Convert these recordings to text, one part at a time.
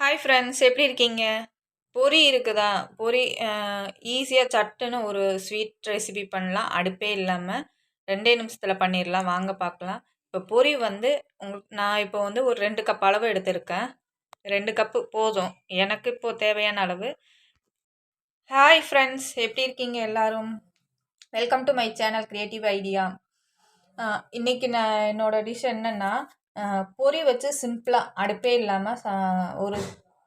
Hi friends எப்படி இருக்கீங்க? பொரி இருக்குதா? பொரி ஈஸியாக சட்டுன்னு ஒரு ஸ்வீட் ரெசிபி பண்ணலாம். அடுப்பே இல்லாமல் ரெண்டே நிமிஷத்தில் பண்ணிடலாம் வாங்க பார்க்கலாம் இப்போ பொரி வந்து உங்களுக்கு நான் இப்போ வந்து ஒரு ரெண்டு கப் அளவு எடுத்திருக்கேன். ரெண்டு கப்பு போதும். எனக்கு இப்போது தேவையான அளவு. ஹாய் ஃப்ரெண்ட்ஸ் எப்படி இருக்கீங்க எல்லோரும்? Welcome to my channel creative idea இன்றைக்கி நான் என்னோடய டிஷ் என்னென்னா பொரி வச்சு சிம்பிளாக அடுப்பே இல்லாமல் ஒரு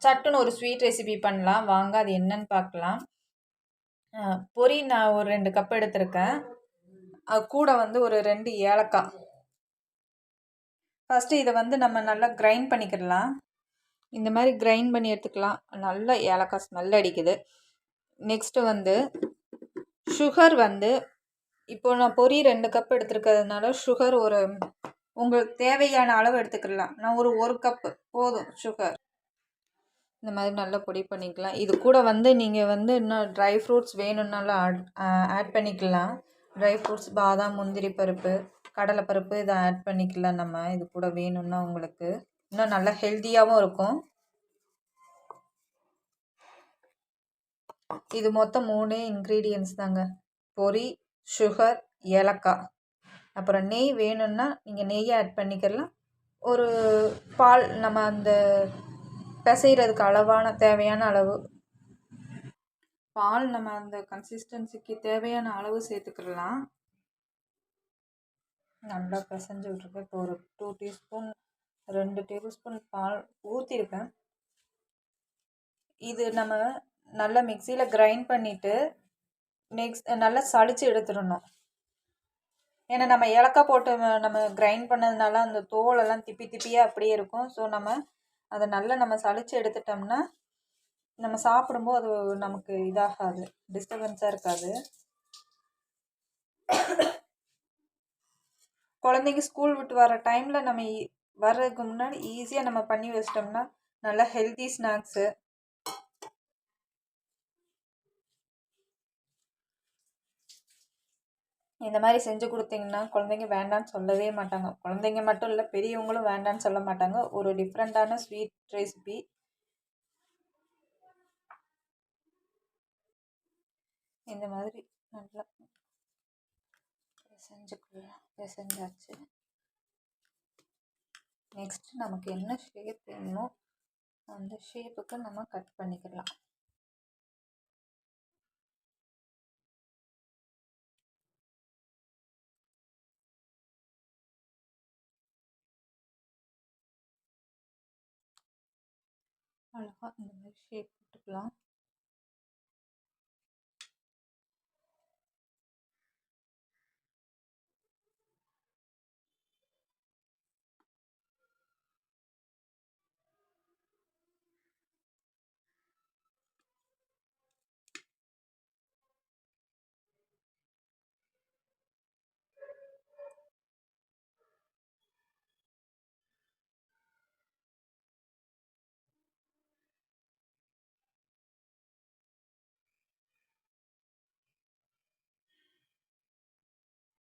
சட்டுன்னு ஒரு ஸ்வீட் ரெசிபி பண்ணலாம். வாங்க அது என்னன்னு பார்க்கலாம். பொரி நான் ஒரு ரெண்டு கப் எடுத்திருக்கேன். அது கூட வந்து ஒரு ரெண்டு ஏலக்காய். ஃபஸ்ட்டு இதை வந்து நம்ம நல்லா கிரைண்ட் பண்ணிக்கிடலாம். இந்த மாதிரி கிரைண்ட் பண்ணி எடுத்துக்கலாம். நல்ல ஏலக்காய் ஸ்மெல் அடிக்குது. நெக்ஸ்ட்டு வந்து சுகர் வந்து இப்போ நான் பொரி ரெண்டு கப் எடுத்துருக்கிறதுனால சுகர் ஒரு உங்களுக்கு தேவையான அளவு எடுத்துக்கலாம் நான் ஒரு ஒரு கப்பு போதும் சுகர் இந்த மாதிரி நல்லா பொடி பண்ணிக்கலாம். இது கூட வந்து நீங்கள் வந்து இன்னும் ட்ரை ஃப்ரூட்ஸ் வேணும்னாலும் ஆட் ஆட் பண்ணிக்கலாம். ட்ரை ஃப்ரூட்ஸ் பாதாம் முந்திரி பருப்பு கடலைப்பருப்பு இதை ஆட் பண்ணிக்கலாம் நம்ம. இது கூட வேணும்னா உங்களுக்கு. இன்னும் நல்லா ஹெல்த்தியாகவும் இருக்கும். இது மொத்தம் மூணு இன்க்ரீடியன்ஸ் தாங்க. பொரி சுகர் ஏலக்காய். அப்புறம் நெய் வேணும்னா நீங்கள் நெய்யை ஆட் பண்ணிக்கலாம். ஒரு பால் நம்ம அந்த பிசைகிறதுக்கு அளவான தேவையான அளவு. பால் நம்ம அந்த கன்சிஸ்டன்சிக்கு தேவையான அளவு சேர்த்துக்கிடலாம் நல்லா பிசைஞ்சு விட்ருக்கேன் இப்போ ஒரு டூ டீஸ்பூன் ரெண்டு டேபிள் ஸ்பூன் பால் ஊற்றிருக்கேன் இது நம்ம நல்லா மிக்சியில் கிரைண்ட் பண்ணிவிட்டு நெக்ஸ்ட் நல்லா சளிச்சு எடுத்துடணும். ஏன்னா நம்ம ஏலக்காய் போட்டு நம்ம கிரைண்ட் பண்ணதுனால அந்த தோலெல்லாம் திப்பி திப்பியாக அப்படியே இருக்கும். ஸோ நம்ம அதை நல்லா நம்ம சளிச்சு எடுத்துட்டோம்னா நம்ம சாப்பிடும்போது அது நமக்கு இதாகாது டிஸ்டர்பன்ஸாக இருக்காது. குழந்தைங்க ஸ்கூல் விட்டு வர டைமில் நம்ம வர்றதுக்கு முன்னாடி ஈஸியாக நம்ம பண்ணி வச்சிட்டோம்னா நல்லா ஹெல்த்தி ஸ்நாக்ஸு இந்த மாதிரி செஞ்சு கொடுத்தீங்கன்னா குழந்தைங்க வேண்டான்னு சொல்லவே மாட்டாங்க. குழந்தைங்க மட்டும் இல்லை பெரியவங்களும் வேண்டான்னு சொல்ல மாட்டாங்க. ஒரு டிஃப்ரெண்ட்டான ஸ்வீட் ரெசிபி இந்த மாதிரி நல்லா செஞ்சுக்கலாம் செஞ்சாச்சு நெக்ஸ்ட் நமக்கு என்ன ஷேப் வேணுமோ அந்த ஷேப்புக்கு நம்ம கட் பண்ணிக்கலாம். அழகாக இந்த மாதிரி ஷேப் போட்டுக்கலாம்.